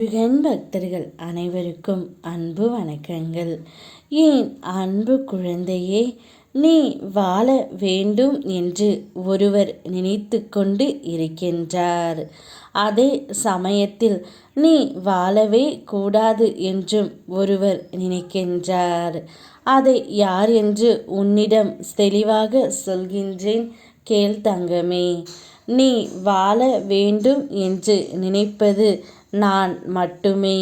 முருகன் பக்தர்கள் அனைவருக்கும் அன்பு வணக்கங்கள். ஏன் அன்பு குழந்தையே நீ வாழ வேண்டும் என்று ஒருவர் நினைத்து கொண்டு இருக்கின்றார். அதே சமயத்தில் நீ வாழவே கூடாது என்றும் ஒருவர் நினைக்கின்றார். அதை யார் என்று உன்னிடம் தெளிவாக சொல்கின்றேன் கேள் தங்கமே. நீ வாழ வேண்டும் என்று நினைப்பது நான் மட்டுமே.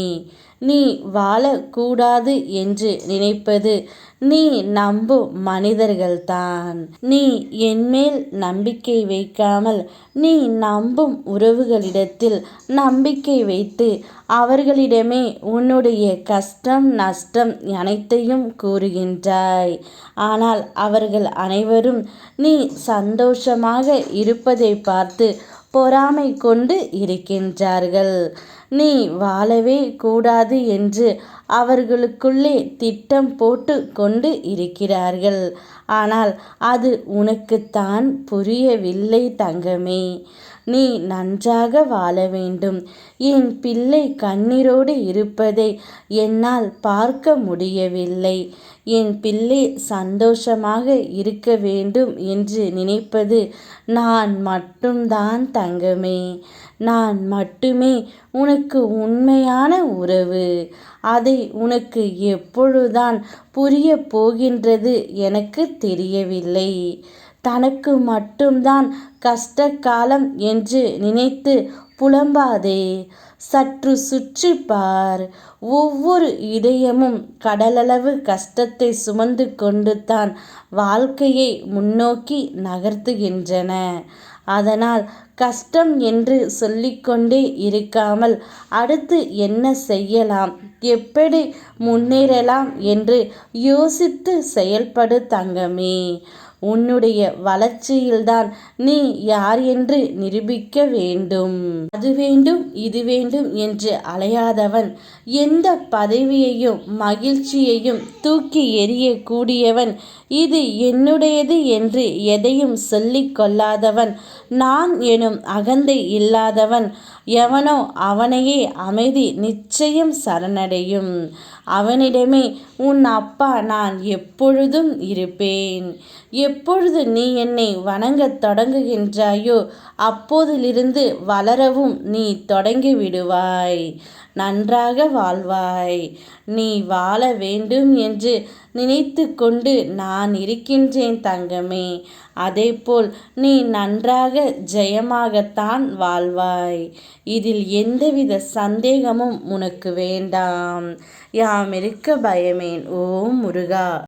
நீ வாழக்கூடாது என்று நினைப்பது நீ நம்பும் மனிதர்கள்தான். நீ என்மேல் நம்பிக்கை வைக்காமல் நீ நம்பும் உறவுகளிடத்தில் நம்பிக்கை வைத்து அவர்களிடமே உன்னுடைய கஷ்டம் நஷ்டம் அனைத்தையும் கூறுகின்றாய். ஆனால் அவர்கள் அனைவரும் நீ சந்தோஷமாக இருப்பதை பார்த்து பொறாமை கொண்டு இருக்கின்றார்கள். நீ வாழவே கூடாது என்று அவர்களுக்குள்ளே திட்டம் போட்டு கொண்டு இருக்கிறார்கள். ஆனால் அது உனக்குத்தான் புரியவில்லை தங்கமே. நீ நன்றாக வாழ வேண்டும். என் பிள்ளை கண்ணீரோடு இருப்பதை என்னால் பார்க்க முடியவில்லை. என் பிள்ளை சந்தோஷமாக இருக்க வேண்டும் என்று நினைப்பது நான் மட்டும்தான் தங்கமே. நான் மட்டுமே உனக்கு உண்மையான உறவு. அதை உனக்கு எப்பொழுதுதான் புரிய போகின்றது எனக்கு தெரியவில்லை. தனக்கு மட்டும்தான் கஷ்ட காலம் என்று நினைத்து புலம்பாதே. சற்று சுற்றி பார். ஒவ்வொரு இதயமும் கடலளவு கஷ்டத்தை சுமந்து கொண்டு தான் வாழ்க்கையை முன்னோக்கி நகர்த்துகின்றன. அதனால் கஷ்டம் என்று சொல்லிக்கொண்டே இருக்காமல் அடுத்து என்ன செய்யலாம்? எப்படி முன்னேறலாம் என்று யோசித்து செயல்படு தங்கமே. உன்னுடைய வளர்ச்சியில்தான் நீ யார் என்று நிரூபிக்க வேண்டும். அது வேண்டும் இது வேண்டும் என்று அலையாதவன் எந்த பதவியையும் மகிழ்ச்சியையும் தூக்கி எறியக்கூடியவன். இது என்னுடையது என்று எதையும் சொல்லிக் கொள்ளாதவன். நான் எனும் அகந்தை இல்லாதவன். எவனோ அவனையே அமைதி நிச்சயம் சரணடையும். அவனிடமே உன் அப்பா நான் எப்பொழுதும் இருப்பேன். எப்பொழுது நீ என்னை வணங்கத் தொடங்குகின்றாயோ அப்போதிலிருந்து வளரவும் நீ தொடங்கி விடுவாய். நன்றாக வாழ்வாய். நீ வாழ வேண்டும் என்று நினைத்து கொண்டு நான் இருக்கின்றேன் தங்கமே. அதேபோல் நீ நன்றாக ஜெயமாகத்தான் வாழ்வாய். இதில் எந்தவித சந்தேகமும் உனக்கு வேண்டாம். யாம் இருக்க பயமேன். ஓ முருகா.